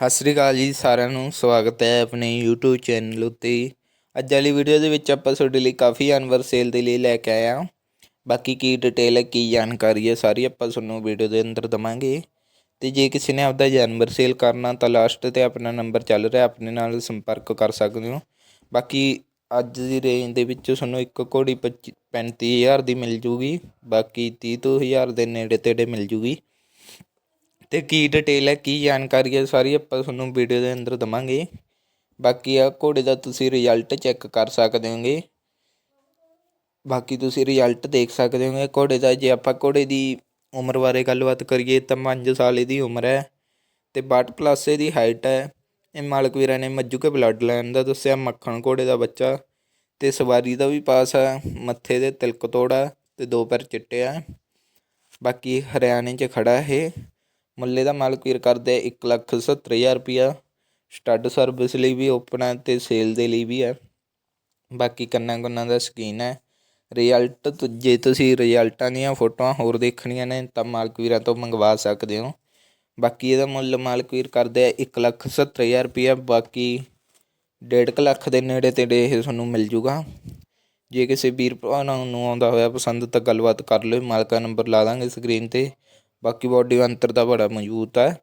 ਸਤਿ ਸ੍ਰੀ ਅਕਾਲ ਜੀ ਸਾਰਿਆਂ ਨੂੰ, ਸਵਾਗਤ ਹੈ ਆਪਣੇ YouTube ਚੈਨਲ ਉੱਤੇ। ਅੱਜ ਵਾਲੀ ਵੀਡੀਓ ਦੇ ਵਿੱਚ ਆਪਾਂ ਤੁਹਾਡੇ ਲਈ ਕਾਫੀ ਜਾਨਵਰ ਸੇਲ ਦੇ ਲਈ ਲੈ ਕੇ ਆਏ ਹਾਂ। ਬਾਕੀ ਕੀ ਡਿਟੇਲ ਹੈ, ਕੀ ਜਾਣਕਾਰੀ ਹੈ, ਸਾਰੀ ਆਪਾਂ ਤੁਹਾਨੂੰ ਵੀਡੀਓ ਦੇ ਅੰਦਰ ਦਵਾਂਗੇ। ਤੇ ਜੇ ਕਿਸੇ ਨੇ ਆਪਦਾ ਜਾਨਵਰ ਸੇਲ ਕਰਨਾ ਤਾਂ ਲਾਸਟ ਤੇ ਆਪਣਾ ਨੰਬਰ ਚੱਲ ਰਿਹਾ, ਆਪਣੇ ਨਾਲ ਸੰਪਰਕ ਕਰ ਸਕਦੇ ਹੋ। ਬਾਕੀ ਅੱਜ ਦੀ ਰੇਂਜ ਦੇ ਵਿੱਚ ਤੁਹਾਨੂੰ ਇੱਕ ਘੋੜੀ 25 35000 ਦੀ ਮਿਲ ਜੂਗੀ, ਬਾਕੀ 30 ਤੋਂ ਹਜ਼ਾਰ ਦੇ ਨੇੜੇ ਤੇੜੇ ਮਿਲ ਜੂਗੀ। ਤੇ ਕੀ ਡਿਟੇਲ ਹੈ, ਕੀ ਜਾਣਕਾਰੀ ਹੈ, ਸਾਰੀ ਆਪਾਂ ਤੁਹਾਨੂੰ ਵੀਡੀਓ ਦੇ ਅੰਦਰ ਦਵਾਂਗੇ। ਬਾਕੀ ਆ ਘੋੜੇ ਦਾ ਤੁਸੀਂ ਰਿਜ਼ਲਟ ਚੈੱਕ ਕਰ ਸਕਦੇ ਹੋਗੇ। ਬਾਕੀ ਤੁਸੀਂ ਰਿਜ਼ਲਟ ਦੇਖ ਸਕਦੇ ਹੋਗੇ, ਘੋੜੇ ਦਾ ਜੇ ਆਪਾਂ ਘੋੜੇ ਦੀ ਉਮਰ ਬਾਰੇ ਗੱਲਬਾਤ ਕਰੀਏ ਤਾਂ 5 ਸਾਲ ਇਹਦੀ ਉਮਰ ਹੈ ਤੇ 62 ਪਲੱਸ ਇਹਦੀ ਹਾਈਟ ਹੈ। ਇਹ ਮਾਲਕ ਵੀਰਾਂ ਨੇ ਮੱਜੂ ਕੇ ਬਲੱਡ ਲਾਈਨ ਦਾ ਦੱਸਿਆ, ਮੱਖਣ ਘੋੜੇ ਦਾ ਬੱਚਾ ਤੇ ਸਵਾਰੀ ਦਾ ਵੀ ਪਾਸ ਹੈ ਮੱਥੇ ਦੇ ਤਿਲਕ ਤੋੜਾ ਤੇ ਦੋ ਪੈਰ ਚਿੱਟੇ ਆ। ਬਾਕੀ ਹਰਿਆਣੇ 'ਚ ਖੜਾ ਇਹ। ਮੁੱਲੇ ਦਾ ਮਾਲਕ ਵੀਰ ਕਰਦੇ ਇੱਕ ਲੱਖ ਸੱਤਰ ਹਜ਼ਾਰ ਰੁਪਈਆ ਸਟੱਡ ਸਰਵਿਸ ਲਈ ਵੀ ਓਪਨ ਹੈ ਅਤੇ ਸੇਲ ਦੇ ਲਈ ਵੀ ਹੈ ਬਾਕੀ ਕੰਨਾਂ ਕੁੰਨਾਂ ਦਾ ਸਕੀਨ ਹੈ ਰਿਜ਼ਲਟ ਜੇ ਤੁਸੀਂ ਰਿਜ਼ਲਟਾਂ ਦੀਆਂ ਫੋਟੋਆਂ ਹੋਰ ਦੇਖਣੀਆਂ ਨੇ ਤਾਂ ਮਾਲਕ ਵੀਰਾਂ ਤੋਂ ਮੰਗਵਾ ਸਕਦੇ ਹੋ। ਬਾਕੀ ਇਹਦਾ ਮੁੱਲ ਮਾਲਕ ਵੀਰ ਕਰਦੇ ਆ ਇੱਕ ਲੱਖ ਸੱਤਰ ਹਜ਼ਾਰ ਰੁਪਿਆ ਬਾਕੀ ਡੇਢ ਕੁ ਲੱਖ ਦੇ ਨੇੜੇ ਤੇੜੇ ਇਹ ਤੁਹਾਨੂੰ ਮਿਲ ਜੂਗਾ। ਜੇ ਕਿਸੇ ਵੀਰ ਭਰਾ ਨੂੰ ਆਉਂਦਾ ਹੋਇਆ ਪਸੰਦ ਤਾਂ ਗੱਲਬਾਤ ਕਰ ਲਿਓ। ਮਾਲਕਾ ਨੰਬਰ ਲਾ ਦਾਂਗੇ ਸਕਰੀਨ ਤੇ। ਬਾਕੀ ਬਾਡੀ ਅੰਤਰ ਦਾ ਬੜਾ ਮਜ਼ਬੂਤ ਹੈ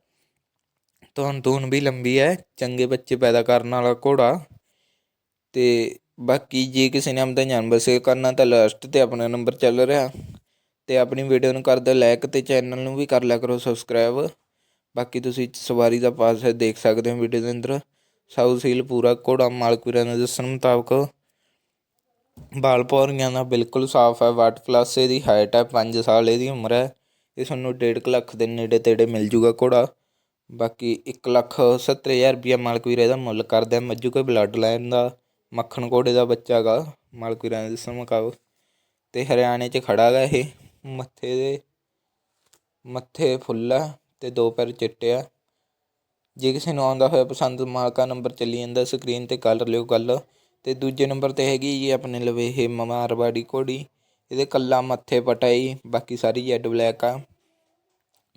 ਧੌਣ ਧੂਣ ਵੀ ਲੰਬੀ ਹੈ ਚੰਗੇ ਬੱਚੇ ਪੈਦਾ ਕਰਨ ਵਾਲਾ ਘੋੜਾ। ਤੇ ਬਾਕੀ ਜੇ ਕਿਸੇ ਨੇ ਆਪਦਾ ਜਾਨਵਰ ਸੇਲ ਕਰਨਾ ਤਾਂ ਲਾਸਟ ਤੇ ਆਪਣਾ ਨੰਬਰ ਚੱਲ ਰਿਹਾ। ਤੇ ਆਪਣੀ ਵੀਡੀਓ ਨੂੰ ਕਰ ਦਿਓ ਲਾਈਕ ਤੇ ਚੈਨਲ ਨੂੰ ਵੀ ਕਰ ਲਿਆ ਕਰੋ ਸਬਸਕ੍ਰਾਈਬ ਬਾਕੀ ਤੁਸੀਂ ਸਵਾਰੀ ਦਾ ਪਾਸ ਹੈ ਦੇਖ ਸਕਦੇ ਹੋ ਵੀਡੀਓ ਦੇ ਅੰਦਰ। ਸਾਊ ਸੀਲ ਪੂਰਾ ਘੋੜਾ, ਮਾਲਕ ਵੀਰਾਂ ਦੇ ਦੱਸਣ ਮੁਤਾਬਕ। ਬਾਲ ਪੌਰੀਆਂ ਦਾ ਬਿਲਕੁਲ ਸਾਫ਼ ਹੈ ਵਾਟ ਪਲੱਸ ਇਹਦੀ ਹਾਈਟ ਹੈ 5 ਸਾਲ ਇਹਦੀ ਉਮਰ ਹੈ। ਇਹ ਤੁਹਾਨੂੰ 1.5 ਲੱਖ ਦੇ ਨੇੜੇ ਤੇੜੇ ਮਿਲ ਜੂਗਾ ਘੋੜਾ। ਬਾਕੀ 1 ਲੱਖ 70 ਹਜ਼ਾਰ ਰੁਪਇਆ ਮਾਲਕ ਵੀਰੇ ਦਾ ਮੁੱਲ ਕਰਦਾ ਮੱਝੂ ਕੋਈ ਬਲੱਡ ਲਾਈਨ ਦਾ, ਮੱਖਣ ਘੋੜੇ ਦਾ ਬੱਚਾ ਗਾ, ਮਾਲਕ ਵੀਰਾਂ ਦੇ ਦੱਸਣ ਮੁਤਾਬਕ ਤੇ ਹਰਿਆਣੇ 'ਚ ਖੜਾ ਗਾ ਇਹ, ਮੱਥੇ ਦੇ, ਮੱਥੇ ਫੁੱਲਾ ਤੇ ਦੋ ਪੈਰ ਚਿੱਟੇ ਆ। ਜੇ ਕਿਸੇ ਨੂੰ ਆਉਂਦਾ ਹੋਇਆ ਪਸੰਦ, ਮਾਲਕਾ ਨੰਬਰ ਚੱਲੀ ਜਾਂਦਾ ਸਕਰੀਨ ਤੇ ਕਰ ਲਿਓ ਗੱਲ। ਤੇ ਦੂਜੇ ਨੰਬਰ ਤੇ ਹੈਗੀ ਜੀ ਆਪਣੇ ਲਵੇ ਇਹ ਮਾਰਵਾੜੀ ਘੋੜੀ। ਇਹਦੇ ਕੱਲਾ ਮੱਥੇ ਪਟਾ ਪਟਾਈ, ਬਾਕੀ ਸਾਰੀ ਜੈਡ ਬਲੈਕ ਆ।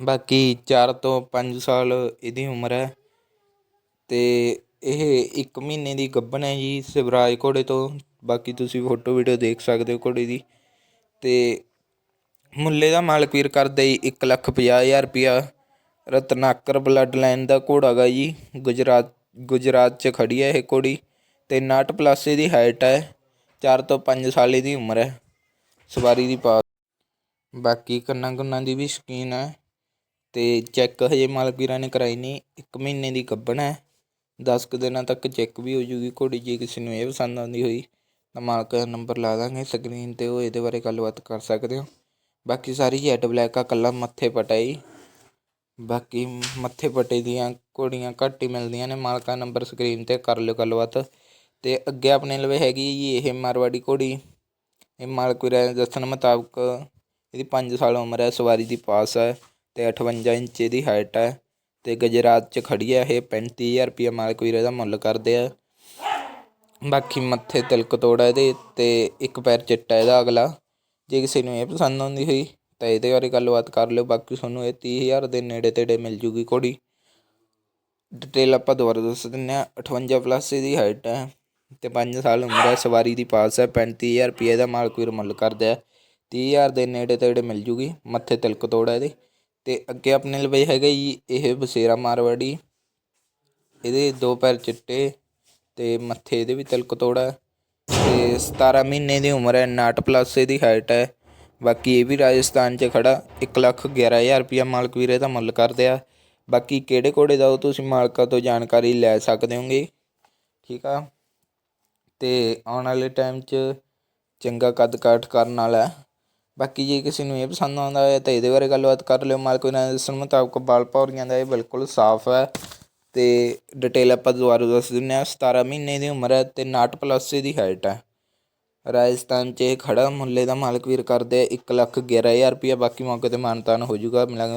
ਬਾਕੀ 4 ਤੋਂ 5 ਸਾਲ ਇਹਦੀ ਉਮਰ ਹੈ। ਤੇ ਇਹ 1 ਮਹੀਨੇ ਦੀ ਗੱਭਣ ਹੈ ਜੀ ਸਿਵਰਾਜ ਘੋੜੇ ਤੋਂ। ਬਾਕੀ ਤੁਸੀਂ ਫੋਟੋ ਵੀਡੀਓ ਦੇਖ ਸਕਦੇ ਹੋ ਘੋੜੇ ਦੀ। ਤੇ ਮੁੱਲੇ ਦਾ ਮਾਲਕ ਵੀਰ ਕਰਦਾ ਜੀ 1 ਲੱਖ 50 ਹਜ਼ਾਰ ਰੁਪਿਆ ਰਤਨਾਕਰ ਬਲੱਡ ਲਾਈਨ ਦਾ ਘੋੜਾ ਗਾ ਜੀ। ਗੁਜਰਾਤ ਗੁਜਰਾਤ 'ਚ ਖੜੀ ਹੈ ਇਹ ਘੋੜੀ। ਤੇ 59 ਪਲੱਸ ਇਹਦੀ ਹਾਈਟ ਹੈ। 4 ਤੋਂ 5 ਸਾਲ ਇਹਦੀ ਉਮਰ ਹੈ। ਸਵਾਰੀ ਦੀ ਪਾ ਬਾਕੀ ਕੰਨਾਂ ਕੁੰਨਾਂ ਦੀ ਵੀ ਸ਼ਕੀਨ ਹੈ। ਤੇ ਚੈੱਕ ਹਜੇ ਮਾਲਕ ਵੀਰਾਂ ਨੇ ਕਰਾਈ ਨਹੀਂ। 1 ਮਹੀਨੇ ਦੀ ਗੱਭਣ ਹੈ। 10 ਕੁ ਦਿਨਾਂ ਤੱਕ ਚੈੱਕ ਵੀ ਹੋ ਜੂਗੀ। ਘੋੜੀ ਜੇ ਕਿਸੇ ਨੂੰ ਇਹ ਪਸੰਦ ਆਉਂਦੀ ਹੋਈ ਤਾਂ ਮਾਲਕ ਦਾ ਨੰਬਰ ਲਾ ਦਾਂਗੇ ਸਕਰੀਨ ਤੇ। ਉਹ ਇਹਦੇ ਬਾਰੇ ਗੱਲਬਾਤ ਕਰ ਸਕਦੇ ਹੋ। ਬਾਕੀ ਸਾਰੀ ਜੈਟ ਬਲੈਕ ਆ, ਕੱਲਾ ਮੱਥੇ ਪਟਾਈ ਬਾਕੀ ਮੱਥੇ ਪਟੇ ਦੀਆਂ ਘੋੜੀਆਂ ਘੱਟ ਹੀ ਮਿਲਦੀਆਂ ਨੇ। ਮਾਲਕਾ ਨੰਬਰ ਸਕਰੀਨ ਤੇ ਕਰ ਲਿਓ ਗੱਲਬਾਤ। ਤੇ ਅੱਗੇ ਆਪਣੇ ਲਵੇ ਹੈਗੀ ਜੀ ਇਹ ਮਾਰਵਾੜੀ ਘੋੜੀ। ਇਹ ਮਾਲਕ ਦੇ ਦੱਸਣ ਮੁਤਾਬਕ ਇਹਦੀ ਪੰਜ ਸਾਲ ਉਮਰ ਹੈ, ਸਵਾਰੀ ਦੀ ਪਾਸ ਹੈ ਅਤੇ ਅਠਵੰਜਾ ਇੰਚ ਇਹਦੀ ਹਾਈਟ ਹੈ ਅਤੇ ਗੁਜਰਾਤ 'ਚ ਖੜੀ ਹੈ, ਇਹ ਪੈਂਤੀ ਹਜ਼ਾਰ ਰੁਪਈਆ ਮਾਲਕ ਵੀਰੇ ਦਾ ਮੁੱਲ ਕਰਦੇ ਆ। ਬਾਕੀ ਮੱਥੇ ਤਿਲਕ ਤੋੜਾ ਇਹਦੇ ਅਤੇ ਇੱਕ ਪੈਰ ਚਿੱਟਾ ਇਹਦਾ ਅਗਲਾ, ਜੇ ਕਿਸੇ ਨੂੰ ਇਹ ਪਸੰਦ ਆਉਂਦੀ ਹੋਈ ਤਾਂ ਇਹਦੇ ਬਾਰੇ ਗੱਲਬਾਤ ਕਰ ਲਿਓ, ਬਾਕੀ ਤੁਹਾਨੂੰ ਇਹ 30000 ਦੇ ਨੇੜੇ ਤੇੜੇ ਮਿਲ ਜੂਗੀ ਘੋੜੀ। ਡਿਟੇਲ ਆਪਾਂ ਦੁਬਾਰਾ ਦੱਸ ਦਿੰਦੇ ਹਾਂ 58 ਪਲੱਸ ਇਹਦੀ ਹਾਈਟ ਹੈ। ਅਤੇ ਪੰਜ ਸਾਲ ਉਮਰ ਹੈ, ਸਵਾਰੀ ਦੀ ਪਾਸ ਹੈ 35000 ਰੁਪਏ ਦਾ ਮਾਲਕ ਵੀਰ ਮੁੱਲ ਕਰਦਾ ਤੀਹ ਹਜ਼ਾਰ ਦੇ ਨੇੜੇ ਤੇੜੇ ਮਿਲ ਜੂਗੀ, ਮੱਥੇ ਤਿਲਕ ਤੋੜ ਹੈ ਇਹਦੇ। ਅਤੇ ਅੱਗੇ ਆਪਣੇ ਲਈ ਹੈਗਾ ਜੀ ਇਹ ਬਸੇਰਾ ਮਾਰਵਾੜੀ। ਇਹਦੇ ਦੋ ਪੈਰ ਚਿੱਟੇ ਅਤੇ ਮੱਥੇ ਇਹਦੇ ਵੀ ਤਿਲਕ ਤੋੜਾ ਅਤੇ 17 ਮਹੀਨੇ ਦੀ ਉਮਰ ਹੈ 59 ਪਲੱਸ ਇਹਦੀ ਹਾਈਟ ਹੈ। ਬਾਕੀ ਇਹ ਵੀ ਰਾਜਸਥਾਨ 'ਚ ਖੜਾ, ਇੱਕ ਲੱਖ 11000 ਰੁਪਇਆ ਮਾਲਕ ਵੀਰੇ ਦਾ ਮੁੱਲ ਕਰਦੇ ਆ। ਬਾਕੀ ਕਿਹੜੇ ਕੋੜੇ ਦਾ ਉਹ ਤੁਸੀਂ ਮਾਲਕਾਂ ਤੋਂ ਜਾਣਕਾਰੀ ਲੈ ਸਕਦੇ ਹੋਗੇ। ਠੀਕ ਆ। ਅਤੇ ਆਉਣ ਵਾਲੇ ਟਾਈਮ 'ਚ ਚੰਗਾ ਕੱਦ ਕਾਠ ਕਰਨ ਵਾਲਾ ਬਾਕੀ ਜੇ ਕਿਸੇ ਨੂੰ ਇਹ ਪਸੰਦ ਆਉਂਦਾ ਹੋਇਆ ਤਾਂ ਇਹਦੇ ਬਾਰੇ ਗੱਲਬਾਤ ਕਰ ਲਿਓ। ਮਾਲਕ ਇਹਨਾਂ ਦੇ ਦੱਸਣ ਮੁਤਾਬਕ ਬਾਲ ਪੌਰੀਆਂ ਦਾ ਇਹ ਬਿਲਕੁਲ ਸਾਫ਼ ਹੈ ਅਤੇ ਡਿਟੇਲ ਆਪਾਂ ਦੁਬਾਰਾ ਦੱਸ ਦਿੰਦੇ ਹਾਂ। ਸਤਾਰ੍ਹਾਂ ਮਹੀਨੇ ਦੀ ਉਮਰ ਹੈ ਅਤੇ 59 ਪਲੱਸ ਦੀ ਹਾਈਟ ਹੈ। ਰਾਜਸਥਾਨ 'ਚ ਇਹ ਖੜਾ ਮੁੱਲੇ ਦਾ ਮਾਲਕ ਵੀਰ ਕਰਦੇ ਇੱਕ ਲੱਖ ਗਿਆਰਾਂ ਹਜ਼ਾਰ ਰੁਪਈਆ ਬਾਕੀ ਮੌਕੇ ਤੇ ਮਾਨਤਾਨ ਹੋ ਜਾਊਗਾ। ਮਿਲਾਂਗੇ